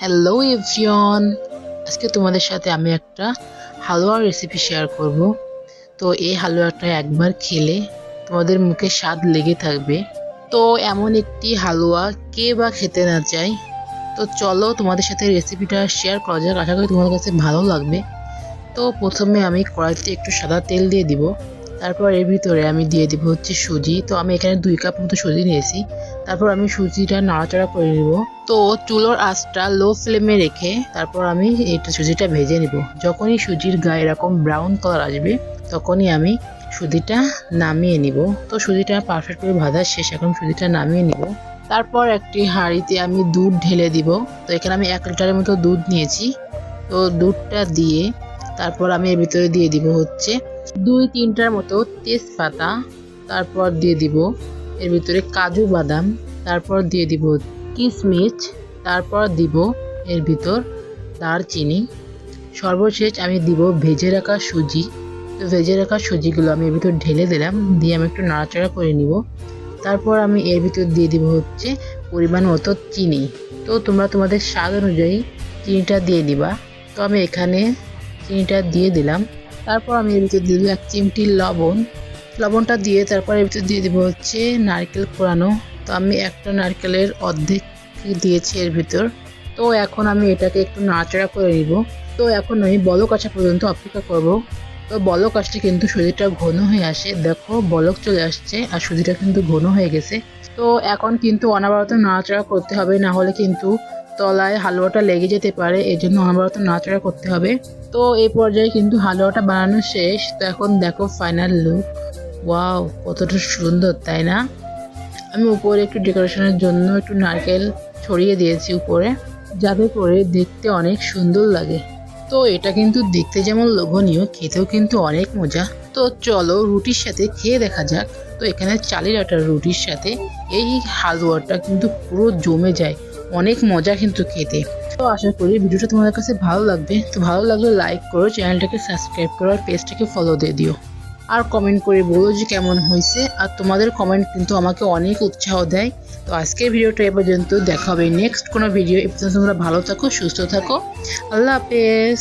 Hello everyone আজকে তোমাদের সাথে আমি একটা হালুয়ার রেসিপি শেয়ার করব। তো এই হালুয়াটা একবার খেলে তোমাদের মুখে স্বাদ লেগে থাকবে। তো এমন একটি হালুয়া কে বা খেতে না চায়। তো চলো তোমাদের সাথে রেসিপিটা শেয়ার করা যাক। আশা করি তোমাদের কাছে ভালো লাগবে। তো প্রথমে আমি কড়াইতে একটু সাদা তেল দিয়ে দিব। তারপর এর ভিতরে আমি দিয়ে দিব হচ্ছে সুজি। তো আমি এখানে দুই কাপ মতো সুজি নিয়েছি। তারপর আমি সুজিটা নাড়াচাড়া করে নিব। তো চুলোর আঁচটা লো ফ্লেমে রেখে তারপর আমি এটা সুজিটা ভেজে নিব। যখনই সুজির গায়ে এরকম ব্রাউন কালার আসবে, তখনই আমি সুজিটা নামিয়ে নিব। তো সুজিটা পারফেক্ট করে ভাজার শেষ, এখন সুজিটা নামিয়ে নিব। তারপর একটি হাঁড়িতে আমি দুধ ঢেলে দিব। তো এখানে আমি এক লিটারের মতো দুধ নিয়েছি। তো দুধটা দিয়ে তারপর আমি এর ভিতরে দিয়ে দিব হচ্ছে দুই তিনটার মতো তেজপাতা, তারপর দিয়ে দিব এর ভিতরে কাজু বাদাম, তারপর দিয়ে দিব কিশমিচ তারপর দিব এর ভিতর দারচিনি। সর্বশেষ আমি দিব ভেজে রাখা সুজি। তো ভেজে রাখা সুজিগুলো আমি এর ভিতর ঢেলে দিলাম, দিয়ে আমি একটু নাড়াচাড়া করে নিব। তারপর আমি এর ভিতর দিয়ে দিব হচ্ছে পরিমাণ মতো চিনি। তো তোমরা তোমাদের স্বাদ অনুযায়ী চিনিটা দিয়ে দিবা। তো আমি এখানে চিনিটা দিয়ে দিলাম। তারপর আমি এর ভিতর দিয়ে দেবো এক চিমটি লবণ। লবণটা দিয়ে তারপর এর ভিতর দিয়ে দেবো হচ্ছে নারকেল কোরানো। তো আমি একটা নারকেলের অর্ধেক দিয়েছি এর ভিতর। তো এখন আমি এটাকে একটু নাড়াচাড়া করে নিব। তো এখন আমি বলক আসা পর্যন্ত অপেক্ষা করব। তো বলক আসলে কিন্তু সুজিটা ঘন হয়ে আসে। দেখো, বলক চলে আসছে আর সুজিটা কিন্তু ঘন হয়ে গেছে। তো এখন কিন্তু অনাবরত নাড়াচাড়া করতে হবে, না হলে কিন্তু তলায় হালুয়াটা লেগে যেতে পারে এই জন্য অনবরত নাড়াচাড়া করতে হবে। তো এই পর্যায়ে কিন্তু হালুয়াটা বানানো শেষ। তো এখন দেখো ফাইনাল লুক ওয়াও কতটা সুন্দর, তাই না? আমি উপরে একটু ডেকোরেশনের জন্য একটু নারকেল ছড়িয়ে দিয়েছি উপরে, যাতে করে দেখতে অনেক সুন্দর লাগে। তো এটা কিন্তু দেখতে যেমন লোভনীয়, খেতেও কিন্তু অনেক মজা। তো চলো রুটির সাথে খেয়ে দেখা যাক। তো এখানে চালের আটার রুটির সাথে, এই হালুয়াটা কিন্তু পুরো জমে যায়। অনেক মজা কিন্তু খেতে। তো আশা করি ভিডিওটা তোমাদের কাছে ভালো লাগবে। তো ভালো লাগলে লাইক করো, চ্যানেলটাকে সাবস্ক্রাইব করো, আর পেজটাকে ফলো দিয়ে দিও। আর কমেন্ট করে বলো যে কেমন হয়েছে, আর তোমাদের কমেন্ট কিন্তু আমাকে অনেক উৎসাহ দেয়। তো আজকের ভিডিওটা এ পর্যন্ত, দেখা হবে নেক্সট কোনো ভিডিও এ পর্যন্ত তোমরা ভালো থাকো, সুস্থ থাকো। আল্লাহ হাফেজ।